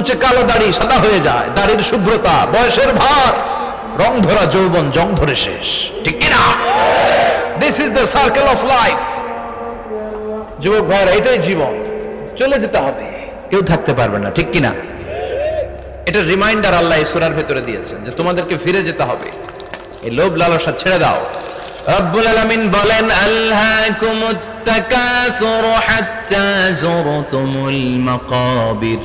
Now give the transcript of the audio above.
কুচকুচে কালো দাড়ি সাদা হয়ে যায়, দাড়ির শুভ্রতা, বয়সের ভার, রং ধরা যৌবন জং ধরে শেষ। ঠিক কিনা this is the circle of life যুবক ভাইরা এটাই জীবন। চলে যেতে হবে। কেউ থাকতে পারবে না, ঠিক কিনা এটা রিমাইন্ডার আল্লাহ ইসুরার ভেতরে দিয়েছেন যে তোমাদেরকে ফিরে যেতে হবে। এই লোভ লালসা ছেড়ে দাও। রব্বুল আলামিন বলেন আল্লাহকুমুত তাকাসুর হাত্তা যুরতুমুল মাকাবির।